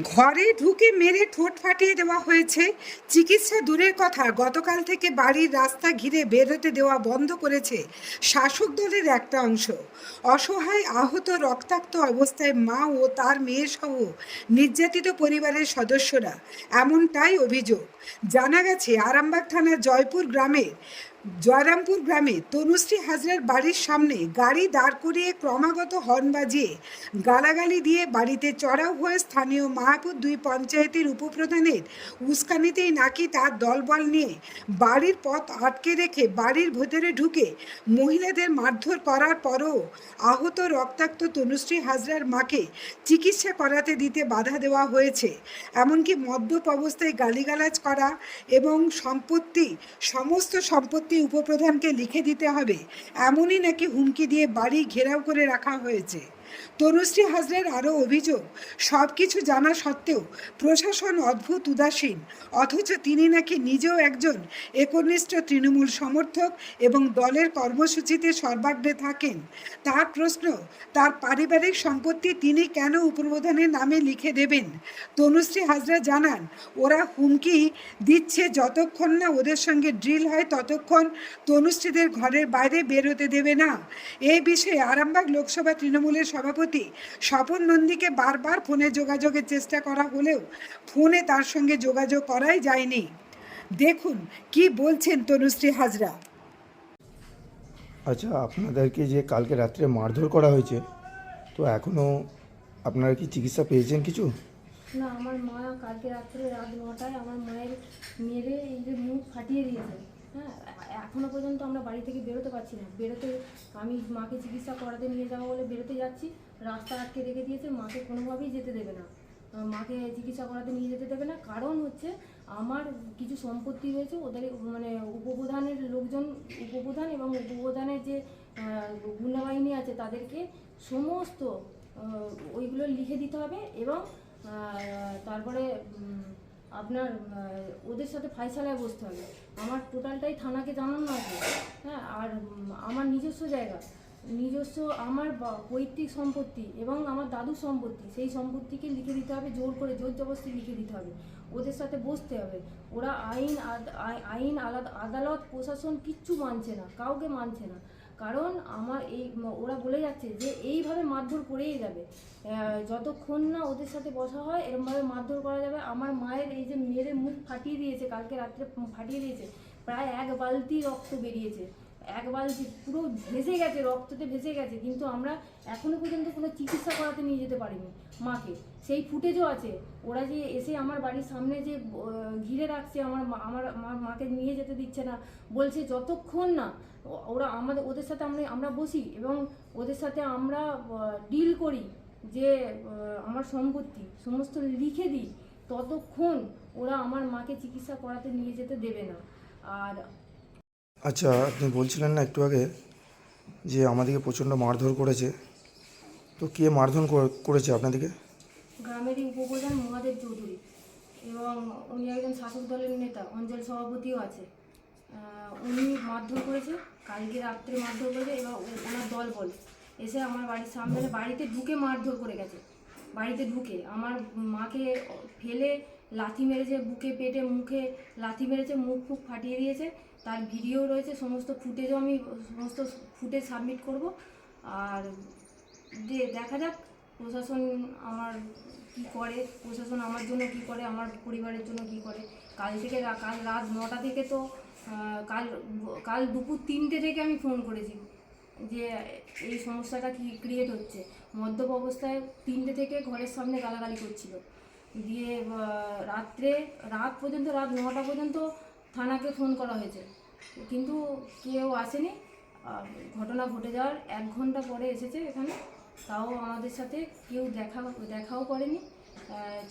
ঘরে ঢুকে মেরে ঠোঁট ফাটিয়ে দেওয়া হয়েছে। চিকিৎসা দূরের কথা, গতকাল থেকে বাড়ির রাস্তা ঘিরে বেরোতে দেওয়া বন্ধ করেছে শাসক দলের একটা অংশ। অসহায়, আহত, রক্তাক্ত অবস্থায় মা ও তার মেয়ে সহ নির্যাতিত পরিবারের সদস্যরা, এমনটাই অভিযোগ। জানা গেছে, আরামবাগ থানার জয়পুর গ্রামের জয়রামপুর গ্রামে তনুশ্রী হাজরার বাড়ির সামনে গাড়ি দাঁড় করিয়ে ক্রমাগত হর্ন বাজিয়ে গালাগালি দিয়ে বাড়িতে চড়াও হয়ে স্থানীয় মাহাপুর দুই পঞ্চায়েতের উপপ্রধানের উস্কানিতেই নাকি তার দলবল নিয়ে বাড়ির পথ আটকে রেখে বাড়ির ভেতরে ঢুকে মহিলাদের মারধর করার পরও আহত রক্তাক্ত তনুশ্রী হাজরার মাকে চিকিৎসা করাতে দিতে বাধা দেওয়া হয়েছে। এমনকি মদ্যপ অবস্থায় গালিগালাজ করা এবং সম্পত্তি, সমস্ত সম্পত্তি উপপ্রধানকে লিখে দিতে হবে। এমনই নাকি হুমকি দিয়ে বাড়ি ঘেরাও করে রাখা হয়েছে। তনুশ্রী হাজরার আরও অভিযোগ সব কিছু জানা সত্ত্বেও প্রশাসন অদ্ভুত উদাসীন, অথচ তিনি নাকি নিজেও একজন একনিষ্ঠ তৃণমূল সমর্থক এবং দলের কর্মসূচিতে সর্বাগ্রে থাকেন। তার প্রশ্ন, তার পারিবারিক সম্পত্তি তিনি কেন উপপ্রধানের নামে লিখে দেবেন? তনুশ্রী হাজরা জানান, ওরা হুমকি দিচ্ছে যতক্ষণ না ওদের সঙ্গে ড্রিল হয় ততক্ষণ তনুশ্রীদের ঘরের বাইরে বেরোতে দেবে না। এই বিষয়ে আরামবাগ লোকসভা তৃণমূলের সভাপতি স্বপন নন্দীকে বারবার ফোনে যোগাযোগের চেষ্টা করা হলেও ফোনে তার সঙ্গে যোগাযোগ করাই যায়নি। দেখুন কি বলছেন তনুশ্রী হাজরা। আচ্ছা আপনাদেরকে যে কালকে রাত্রে মারধর করা হয়েছে তো এখনও আপনারা কি চিকিৎসা পেয়েছেন কিছু? না আমার মা কালকে রাত্রে রাত নটায় আমার মায়ের মেরে এই যে মুখ ফাটিয়ে দিয়েছে। হ্যাঁ এ- এখনও পর্যন্ত আমরা বাড়ি থেকে বেরোতে পারছি না। বেরোতে আমি মাকে চিকিৎসা করাতে নিয়ে যাব বলে বেরোতে যাচ্ছি রাস্তা আটকে রেখে দিয়েছে মাকে কোনোভাবেই যেতে দেবে না। মাকে চিকিৎসা করাতে নিয়ে যেতে দেবে না কারণ হচ্ছে আমার কিছু সম্পত্তি রয়েছে ওদের মানে উপপ্রধানের লোকজন উপপ্রধান এবং উপপ্রধানের যে আহ, গুন্ডাবাহিনী আছে তাদেরকে সমস্ত ওইগুলো লিখে দিতে হবে এবং তারপরে আপনার ওদের সাথে ফাইসালায় বসতে হবে। আমার টোটালটাই থানাকে জানানো আছে। হ্যাঁ আর আমার নিজস্ব জায়গা, নিজস্ব আমার পৈতৃক সম্পত্তি এবং আমার দাদুর সম্পত্তি, সেই সম্পত্তিকে লিখে দিতে হবে, জোর করে, জোর জবরদস্তি লিখে দিতে হবে। ওদের সাথে বসতে হবে। ওরা আইন আইন, আলাদা, আদালত, প্রশাসন কিচ্ছু মানছে না, কাউকে মানছে না। কারণ আমার এই ওরা বলে যাচ্ছে যে এইভাবে মারধর করেই যাবে। যতক্ষণ না ওদের সাথে বসা হয়, এরমভাবে মারধর করা যাবে। আমার মায়ের এই যে মেরে মুখ ফাটিয়ে দিয়েছে, কালকে রাত্রে ফাটিয়ে দিয়েছে, প্রায় এক বালতি রক্ত বেরিয়েছে। এক বালতি পুরো ভেসে গেছে, রক্ততে ভেসে গেছে, কিন্তু আমরা এখনও পর্যন্ত কোনো চিকিৎসা করাতে নিয়ে যেতে পারিনি মাকে। সেই ফুটেজও আছে। ওরা যে এসে আমার বাড়ির সামনে যে ঘিরে রাখছে, আমার আমার মাকে নিয়ে যেতে দিচ্ছে না, বলছে যতক্ষণ না ওরা আমাদের, ওদের সাথে আমরা আমরা বসি এবং ওদের সাথে আমরা ডিল করি যে আমার সম্পত্তি সমস্ত লিখে দিই, ততক্ষণ ওরা আমার মাকে চিকিৎসা করাতে নিয়ে যেতে দেবে না। আর আচ্ছা আপনি বলছিলেন না একটু আগে যে আমাদেরকে প্রচণ্ড মারধর করেছে। তো কে মারধর করে- করেছে আপনাদেরকে? গ্রামেরই উপপ্রধান মহাদেব চৌধুরী এবং উনি একজন শাসক দলের নেতা, অঞ্চল সভাপতিও আছে। উনি মারধর করেছে, কালকে রাত্রে মারধর করেছে এবং ওনার দল বল। এসে আমার বাড়ির সামনে বাড়িতে ঢুকে মারধর করে গেছে। বাড়িতে ঢুকে আমার মাকে ফেলে লাথি মেরেছে বুকে, পেটে, মুখে, লাথি মেরেছে, মুখ ফুক ফাটিয়ে দিয়েছে। তার ভিডিও রয়েছে, সমস্ত ফুটেজও আমি, সমস্ত ফুটেজ সাবমিট করব। আর যে দেখা যাক প্রশাসন আমার কি করে, প্রশাসন আমার জন্য কি করে, আমার পরিবারের জন্য কি করে। কাল থেকে কাল রাত নটা থেকে তো কাল কাল দুপুর তিনটে থেকে আমি ফোন করেছি যে, এই সমস্যাটা কি ক্রিয়েট হচ্ছে। মদ্যপ অবস্থায় তিনটে থেকে ঘরের সামনে গালাগালি করছিল। দিয়ে রাত্রে, রাত পর্যন্ত, রাত নটা পর্যন্ত থানাকে ফোন করা হয়েছে। কিন্তু কেউ আসেনি। ঘটনা ঘটে যাওয়ার এক ঘণ্টা পরে এসেছে এখানে। তাও আমাদের সাথে কেউ দেখা, দেখাও করেনি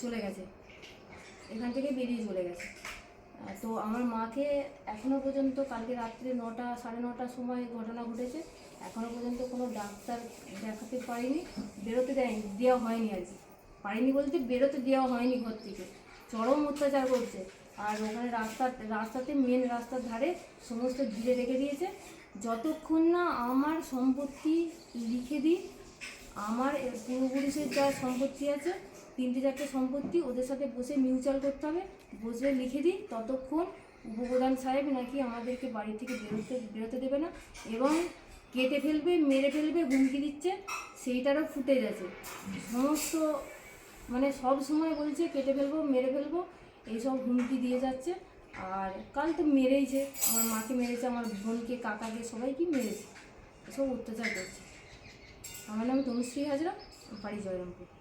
চলে গেছে। এখান থেকে বেরিয়ে চলে গেছে। তো আমার মাকে এখনও পর্যন্ত কালকে রাত্রে নটা, সাড়ে নটার সময় ঘটনা ঘটেছে। এখনও পর্যন্ত কোনো ডাক্তার দেখাতে পারিনি, বেরোতে দেয়নি, দেওয়া হয়নি আর কি। পারিনি বলতে বেরোতে দেওয়া হয়নি ঘর থেকে। চরম অত্যাচার করছে। আর ওখানে রাস্তা, রাস্তাতে মেন রাস্তার ধারে সমস্ত ঘিরে রেখে দিয়েছে। যতক্ষণ না আমার সম্পত্তি লিখে দিই, আমার পূর্বপুরুষের যা সম্পত্তি আছে, তিনটে চারটে সম্পত্তি ওদের সাথে বসে মিউচুয়াল করতে হবে। বসে লিখে দিই, ততক্ষণ উপপ্রধান সাহেব নাকি আমাদেরকে বাড়ি থেকে বেরোতে বেরোতে দেবে না এবং কেটে ফেলবে, মেরে ফেলবে, হুমকি দিচ্ছে, সেইটারও ফুটেজ আছে। সমস্ত মানে সব সময় বলছে, কেটে ফেলব, মেরে ফেলব, এইসব হুমকি দিয়ে যাচ্ছে। আর কাল তো মেরেইছে, আমার মাকে মেরেছে, আমার বোনকে, কাকাকে, সবাইকে মেরেছে। এসব অত্যাচার করছে। আমার নাম তনুশ্রী হাজরা, বাড়ি জয়রামপুর।